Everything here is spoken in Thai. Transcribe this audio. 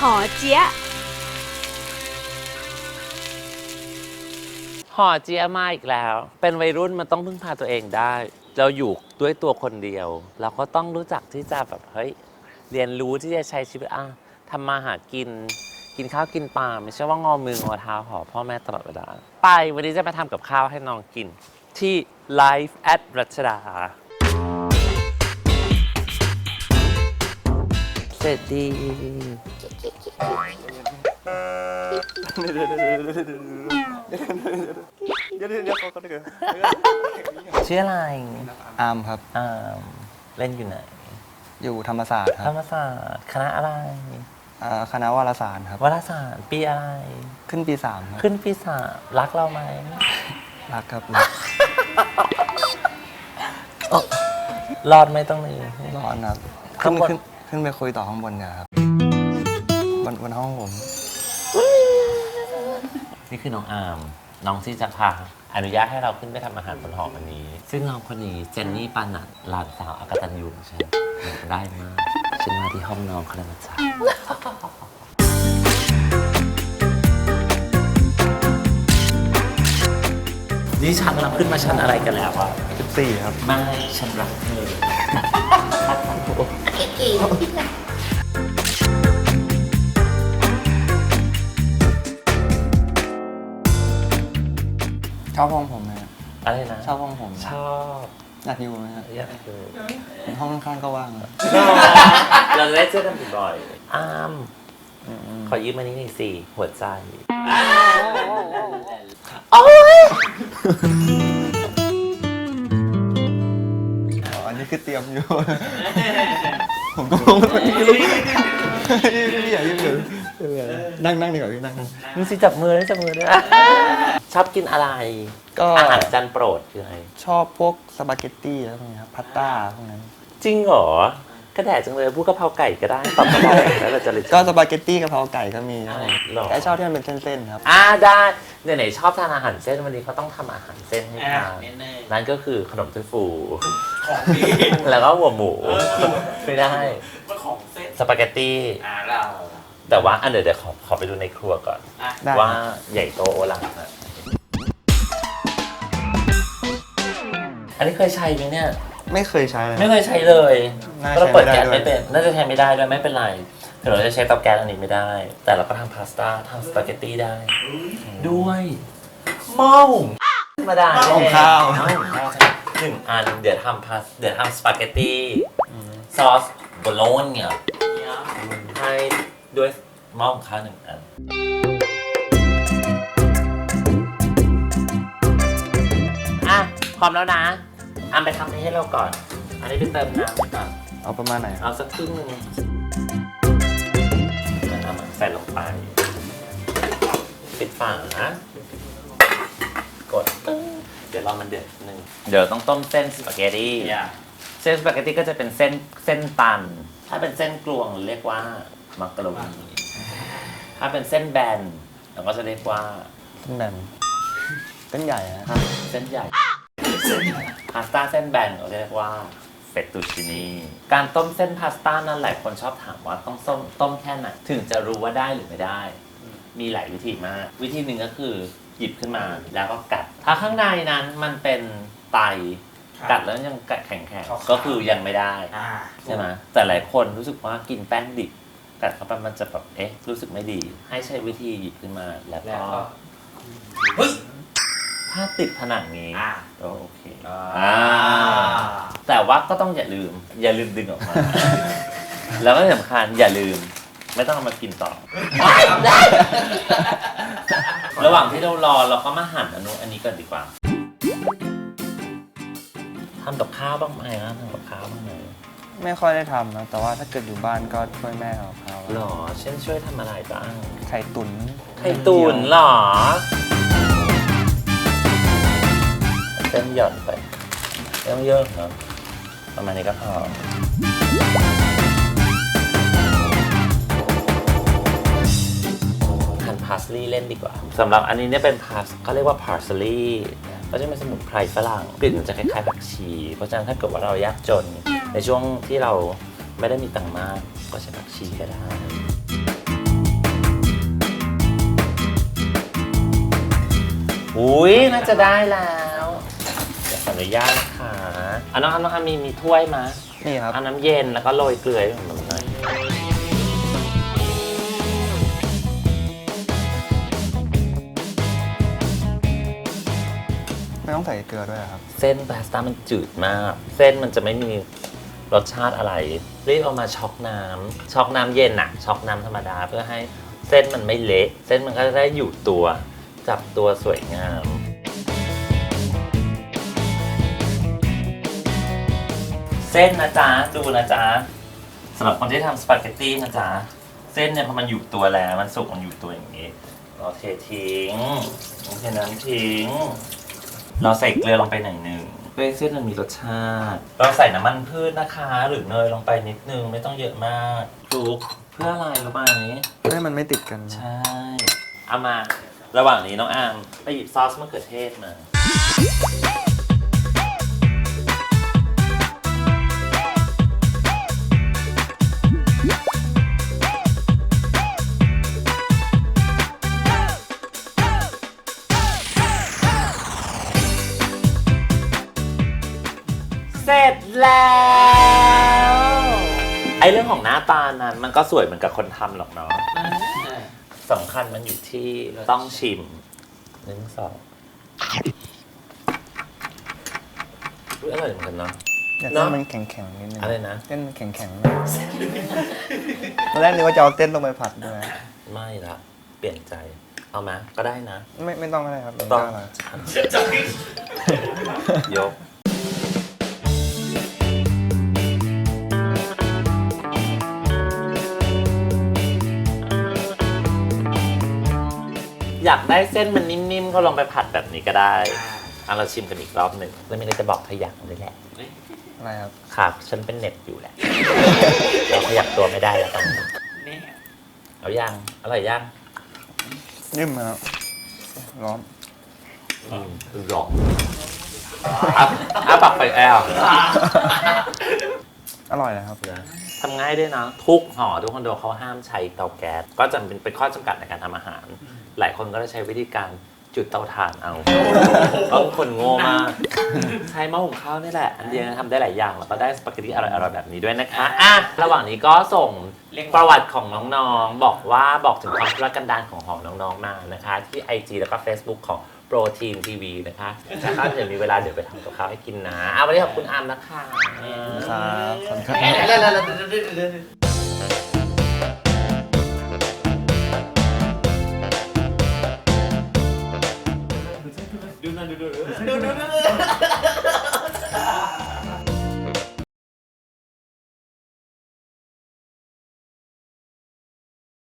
หอเจี๊ยะหอเจียมาอีกแล้ว เป็นวัยรุ่นมันต้องพึ่งพาตัวเองได้ เราอยู่ด้วยตัวคนเดียว เราก็ต้องรู้จักที่จะแบบเฮ้ยเรียนรู้ที่จะใช้ชีวิตอะทำมาหากิน กินข้าวกินปลาไม่ใช่ว่างอมืองอเท้าหอพ่อแม่ตลอดเวลา ไปวันนี้จะมาทำกับข้าวให้น้องกิน ที่ Life at รัชดา จดีเดี๋ยวเดี๋ยวเดี๋ยวเขาก็ได้เกิดชื่ออะไรอาร์มครับ อ่าเล่นอยู่ไหน อยู่ธรรมศาสตร์คธรรับรมศาสตร์คณะอะไร อ่าคณะวารสารครับ วารสารปีอะไร ขึ้นปีสามครับขึ้นปีสามรักเราไหมรักครับรักรอดไหมต้องนี้ ร้อนครับขึ้นขึ้น ขึ้นไปคุยต่อข้างบนเนี่ยครับบนบนห้องผม นี่คือน้องอาร์มน้องที่จะพาอนุญาตให้เราขึ้นไปทำอาหารบนหอวันนี้ ซึ่งน้องคนนี้เจนนี่ปานัดหลานสาวอากตันยูใช่อยากได้มากฉันมาที่ห้องน้องเขาเลยนะจ๊ะนี่ชั้นเราขึ้นมาชั้นอะไรกันแล้วอะ14ครับ ไม่ ฉันรักเธอ ชอบห้องผมไหมครับอะไรนะชอบห้องผมชอบอยากอยู่ไหมครับอยากดูห้องข้างๆก็ว่างครับเราจะได้เจอกันบ่อยๆอามขอยืมอันนี้หน่อยสิหัวใจ อ๋ออันนี้คือเตรียมอยู่ ผมก็งงว่าพี่พี่อย่ายุ่งเลยนั่งนั่งดีกว่าพี่นั่งมึงสิจับมือแล้วจับมือด้วยชอบกินอะไร ก็อาหารจานโปรดคืออะไรชอบพวกสปาเกตตี้แล้วพวกนี้ครับพาสต้าพวกนั้น จริงเหรอ กระแดดจังเลยพูดกะเพราไก่ก็ได้ตอบกะเพราไก่แล้วเราจะเลยก็สปาเกตตี้กะเพราไก่ก็มีครับผมหรอแต่ชอบที่มันเป็นเส้นๆครับ อ่าได้ไหนๆชอบทานอาหารเส้นวันนี้เขาต้องทำอาหารเส้นให้ทานนั่นก็คือขนมถ้วยฟูแล้วก็หัวหมูไม่ได้มันของเส้นสปาเกตตี้อ่าเราแต่ว่าอันเดี๋ยวเดี๋ยวขอขอไปดูในครัวก่อนได้ ว่าใหญ่โตโอลังนะอันนี้เคยใช้ไหมเนี่ย ไม่เคยใช้เลย ไม่เคยใช้เลยน่าก็เราเปิดใช้แก๊สไม่ได้ไม่เป็นน่าจะใช้ไม่ได้ด้วยไม่เป็นไรแต่เราจะใช้เตาแก๊สอันนี้ไม่ได้ แต่เราก็ทำพาสต้าทำสปาเกตตี้ได้ ด้วยหม้อหุงธรรมดาหม้อหุงข้าว หม้อหุงข้าวหนึ่งอันเดี๋ยวทำพาสเดี๋ยวทำสปาเกตตี้ซอสโบโลญเนี่ยให้ด้วยหม้อหุงข้าวหนึ่งอัน อะพร้อมแล้วนะ อันไปทำนี้ให้เราก่อน อันนี้ไปเติมน้ำก่อน เอาประมาณไหนครับเอาสักครึ่งหนึงเอามาใส่ลงไป ปิดฝานะ กดตึ้งเดี๋ยวรอมันเดือดนิดนึงเดี๋ยวต้องต้มเส้นสปาเกตตี้เส้นสปาเกตตี้ก็จะเป็นเส้นเส้นตัน ถ้าเป็นเส้นกลวงเรียกว่ามักกะโรนีถ้าเป็นเส้นแบนเราก็จะเรียกว่า เส้นแบนเส้นใหญ่ฮะ เส้นใหญ่ พาสต้าเส้นแบนเราเรียกว่าเฟตตูชินีการต้มเส้นพาสต้านั้นหลายคนชอบถามว่าต้องต้มต้มแค่ไหนถึงจะรู้ว่าได้หรือไม่ได้ มีหลายวิธีมาก วิธีหนึ่งก็คือหยิบขึ้นมาแล้วก็กัด ถ้าข้างในนั้นมันเป็นไตกัดแล้วยังกัดแข็งๆ ก็คือยังไม่ได้อ่าใช่ไหมแต่หลายคนรู้สึกว่ากินแป้งดิบกัดเข้าไปมันจะแบบเอ๊ะรู้สึกไม่ดี ให้ใช้วิธีหยิบขึ้นมาแล้วแล้วก็ก็เฮ้ย ถ้าติดผนังนี้อ่า ก็โอเคอ่าอ่าแต่ว่าก็ต้องอย่าลืม อย่าลืมดึงออกมา แล้วก็ที่สำคัญอย่าลืม ไม่ต้องเอามากินต่อ ระหว่างที่เรารอเราก็มาหั่นอันนู้นอันนี้ก่อนดีกว่าทำกับข้าวบ้างไหมนะทำกับข้าวบ้างไหมไม่ค่อยได้ทำนะ แต่ว่าถ้าเกิดอยู่บ้านก็ช่วยแม่เอาข้าวหรอเช่นช่วยทำอะไรบ้างไข่ตุ๋นไข่ตุ๋นเหรอเส้นหย่อนไปไม่ต้องเยอะเนาะประมาณนี้ก็พอหั่นพาสลีย์เล่นดีกว่าสำหรับอันนี้เนี่ยเป็นพาสเขาเรียกว่าพาสลีย์ก็จะเป็นสมุนไพรฝรั่งกลิ่นมันจะคล้ายๆผักชี เพราะฉะนั้นถ้าเกิดว่าเรายากจน ในช่วงที่เราไม่ได้มีตังค์มากก็ใช้ผักชีก็ได้อุ้ยน่าจะได้แล้ว นุญาตนะคะอะน้องอันน้องอันมีมีถ้วยมานี่ครับ เอาน้ำเย็นแล้วก็โรยเกลือให้ผมหน่อยไม่ต้องใส่เกลือด้วยเหรอครับ เส้นพาสต้ามันจืดมาก เส้นมันจะไม่มีรสชาติอะไร รีบเอามาช็อกน้ำช็อกน้ำเย็นอะช็อกน้ำธรรมดาเพื่อให้เส้นมันไม่เละ เส้นมันก็จะได้อยู่ตัว จับตัวสวยงาม ส้นนะจ๊ะดูนะจ๊ะสำหรับคนที่ทำสปาเกตตี้นะจ๊ะเส้นเนี่ยพอมันอยู่ตัวแล้วมันสุกมันอยู่ตัวอย่างนี้ เราเททิ้งโอเคน้ำทิ้ง เราใส่เกลือลงไปหน่อยหนึ่งเพื่อให้เส้นมันมีรสชาติ เราใส่น้ำมันพืชนะคะ หรือเนยลงไปนิดนึงไม่ต้องเยอะมากคลุกเพื่ออะไรรู้ไหมให้มันไม่ติดกันใช่เอามา ระหว่างนี้น้องอามไปหยิบซอสมะเขือเทศมา เรื่องของหน้าตานั้นมันก็สวยเหมือนกับคนทำหรอกเนาะสำคัญมันอยู่ที่ต้องชิมหนึ่งสองอุ๊ยอร่อยเหมือนกันเนาะอยากเนอะให้มันแข็งๆนิดนึงอะไรนะ เส้นมันแข็งๆหน่อยตอนแรกนึกว่าจะเอาเส้นลงไปผัดด้วยไม่ละเปลี่ยนใจ เอามาก็ได้นะ ไม่ไม่ต้องก็ได้ครับไม่ต้ต้อองงอะไรยก อยากได้เส้นมันนิ่มๆ ก็ลองไปผัดแบบนี้ก็ได้เอาเราชิมกันอีกรอบหนึ่งแล้วไมได้จะบอกเธออย่างเลยแหละอะไรครับค่ะฉันเป็นเน็ตอยู่แหละ เราขยับตัวไม่ได้แล้วตอนนี้นี่เอายังอร่อยยังนิ่มครับร้อนอืมคือหลอกอะอะปักไปแอลอร่อยนะครับนะทำง่ายด้วยนะ ทุกห่อทุกคอนโดเขาห้ามใช้เตาแก๊สก็จะเป็นเป็นข้อจำกัดในการทำอาหาร หลายคนก็จะใช้วิธีการจุดเตาถ่านเอาก็คนโง่มาก ใช้หม้อหุงข้าวนี่แหละ อันเดียวทำได้หลายอย่าง แล้วก็ได้สปาเกตตี้อร่อยๆแบบนี้ด้วยนะคะอะระหว่างนี้ก็ส่งประวัติของน้องๆ บอกว่าบอกถึงความทุรกันดารของหอมน้องๆมานะคะ ที่ IG แล้วก็ Facebook ของโปรตีนทีวีนะคะแล้วก็เดี๋ยวมีเวลาเดี๋ยวไปทำกับข้าวให้กินนะเอาวันนี้ขอบคุณอามนะคะครับขอบคุณครับ ดูนะดูดูดูดูดู